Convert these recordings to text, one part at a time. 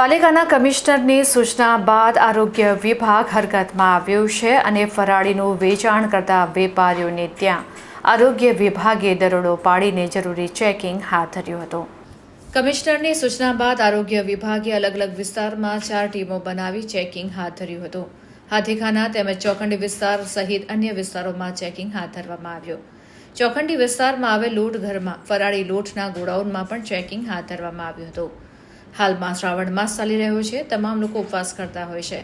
પાલિકાના કમિશનરની સૂચના બાદ આરોગ્ય વિભાગ હરકતમાં આવ્યું છે અને ફરાળીનું વેચાણ કરતા વેપારીઓને ત્યાં આરોગ્ય વિભાગે દરોડો પાડીને જરૂરી ચેકિંગ હાથ ધર્યું હતું. કમિશનરની સૂચના બાદ આરોગ્ય વિભાગે અલગ અલગ વિસ્તારમાં ચાર ટીમો બનાવી ચેકિંગ હાથ ધર્યું હતું. હાથીખાના તેમજ ચોખંડી વિસ્તાર સહિત અન્ય વિસ્તારોમાં ચેકિંગ હાથ ધરવામાં આવ્યું. ચોખંડી વિસ્તારમાં આવેલ લૂંટ ઘરમાં ફરાળી લૂંટના ગોડાઉનમાં પણ ચેકિંગ હાથ ધરવામાં આવ્યું હતું. હાલમાં શ્રાવણ માસ ચાલી રહ્યો છે. તમામ લોકો ઉપવાસ કરતા હોય છે.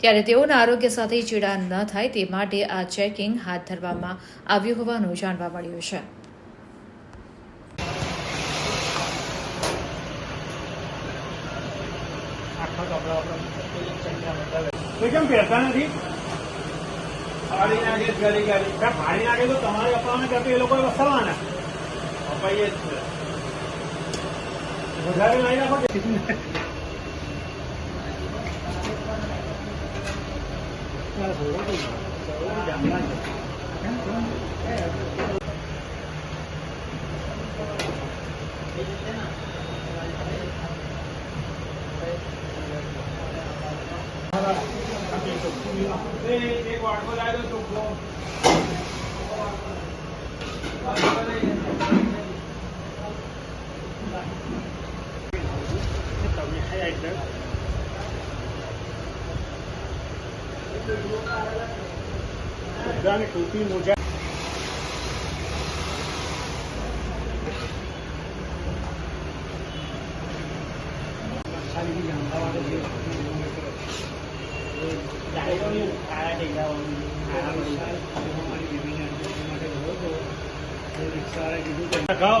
ત્યારે તેઓના આરોગ્ય સાથે ચીડા ન થાય તે માટે આ ચેકિંગ હાથ ધરવામાં આવ્યું હોવાનું જાણવા મળ્યું છે. તમારે અપાવવાના કરતા એ લોકો વસાવવાના અપાઈએ જ છે. વધારે લઈ રાખો કે એક વાટકો લાવી દો Later. जाने टोपी मोजा ખાઓ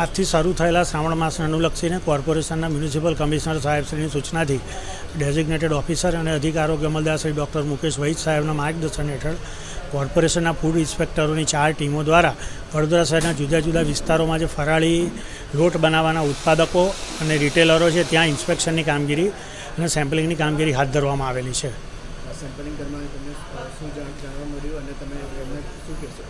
આજથી શરૂ થયેલા શ્રાવણ માસને અનુલક્ષીને કોર્પોરેશનના મ્યુનિસિપલ કમિશનર સાહેબશ્રીની સૂચનાથી ડેઝિગ્નેટેડ ઓફિસર અને અધિક આરોગ્ય અમલદાર શ્રી ડૉક્ટર મુકેશ વૈદ સાહેબના માર્ગદર્શન હેઠળ કોર્પોરેશનના ફૂડ ઇન્સ્પેક્ટરોની ચાર ટીમો દ્વારા વડોદરા શહેરના જુદા જુદા વિસ્તારોમાં જે ફરાળી લોટ બનાવવાના ઉત્પાદકો અને રિટેલરો છે ત્યાં ઇન્સ્પેક્શનની કામગીરી અને સેમ્પલિંગની કામગીરી હાથ ધરવામાં આવેલી છે. સેમ્પલિંગ દરમિયાન તમને શું જાણવા મળ્યું અને તમે શું કહેશો?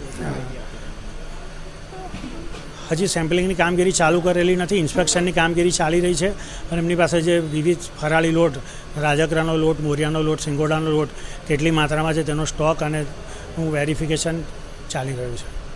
હજી સેમ્પલિંગની કામગીરી ચાલુ કરેલી નથી ઇન્સ્પેક્શનની કામગીરી ચાલી રહી છે અને એમની પાસે જે વિવિધ ફરાળી લોટ, રાજકરાનો લોટ, મોરિયાનો લોટ, સિંગોડાનો લોટ કેટલી માત્રામાં છે તેનો સ્ટોક અને હું વેરિફિકેશન ચાલી રહ્યું છે.